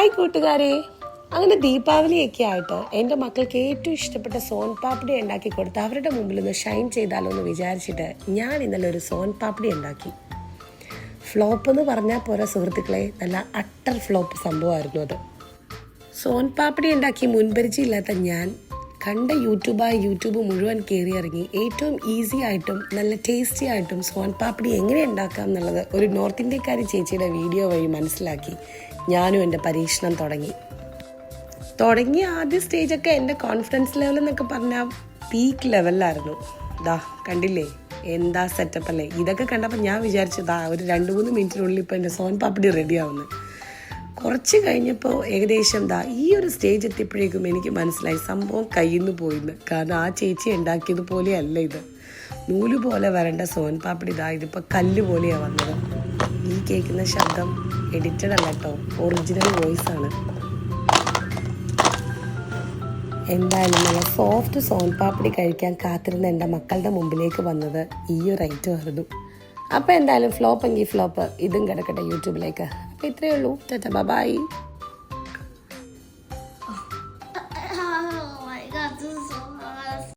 Hi കൂട്ടുകാരെ. അങ്ങനെ ദീപാവലിയൊക്കെ ആയിട്ട് എന്റെ മക്കൾക്ക് ഏറ്റവും ഇഷ്ടപ്പെട്ട സോൻ പാപ്പടി ഉണ്ടാക്കി കൊടുത്ത് അവരുടെ മുമ്പിൽ ഒന്ന് ഷൈൻ ചെയ്താലോ എന്ന് വിചാരിച്ചിട്ട് ഞാൻ ഇന്നലെ ഒരു സോൻ പാപ്പടി ഉണ്ടാക്കി. ഫ്ലോപ്പ് എന്ന് പറഞ്ഞാൽ പോരാ സുഹൃത്തുക്കളെ. നല്ല അട്ടർ ഫ്ലോപ്പ് സംഭവമായിരുന്നു അത്. സോൻ പാപ്പടി ഉണ്ടാക്കി മുൻപരിചയമില്ലാത്ത ഞാൻ കണ്ട യൂട്യൂബായ യൂട്യൂബ് മുഴുവൻ കയറി ഇറങ്ങി. ഏറ്റവും ഈസി ആയിട്ടും നല്ല ടേസ്റ്റി ആയിട്ടും സോൻ പാപ്പടി എങ്ങനെ ഉണ്ടാക്കാം എന്നുള്ളത് ഒരു നോർത്ത് ഇന്ത്യക്കാരി ചേച്ചിയുടെ വീഡിയോ വഴി മനസ്സിലാക്കി. ഞാനും എന്റെ പരീക്ഷണം തുടങ്ങി. തുടങ്ങിയ ആദ്യ സ്റ്റേജൊക്കെ എന്റെ കോൺഫിഡൻസ് ലെവൽ എന്നൊക്കെ പറഞ്ഞാൽ പീക്ക് ലെവലിലായിരുന്നു ദാ കണ്ടില്ലേ? എന്താ സെറ്റപ്പ് അല്ലേ? ഇതൊക്കെ കണ്ടപ്പോൾ ഞാൻ വിചാരിച്ചു ദാ ഒരു രണ്ട് മൂന്ന് മിനിറ്റിനുള്ളിൽ ഇപ്പോൾ എന്റെ സോൻ പാപ്പടി റെഡി ആവുന്നു. കുറച്ച് കഴിഞ്ഞപ്പോൾ ഏകദേശം ദാ ഈ ഒരു സ്റ്റേജ് എത്തിയപ്പോഴേക്കും എനിക്ക് മനസ്സിലായി സംഭവം കയ്യിൽ നിന്ന് പോയിന്ന്. കാരണം ആ ചേച്ചി ഉണ്ടാക്കിയത് പോലെയല്ല ഇത്. നൂൽ പോലെ വരേണ്ട സോൻ പാപ്പടി ഇതാ ഇതിപ്പോൾ കല്ല് പോലെയാണ് വന്നത്. ഈ കേൾക്കുന്ന ശബ്ദം എഡിറ്റഡ് അല്ല കേട്ടോ ഒറിജിനൽ വോയിസ് ആണ്. എന്തായാലും നല്ല സോഫ്റ്റ് സോൻ പാപ്പടി കഴിക്കാൻ കാത്തിരുന്ന എന്റെ മക്കളുടെ മുമ്പിലേക്ക് വന്നത് ഈ ഒരു ഐറ്റം ആയിരുന്നു. അപ്പോൾ എന്തായാലും ഫ്ലോപ്പ് എങ്കിൽ ഫ്ലോപ്പ് ഇതും കിടക്കട്ടെ യൂട്യൂബിലേക്ക്. അപ്പോൾ ഇത്രയേ ഉള്ളൂ. ടാറ്റ ബൈ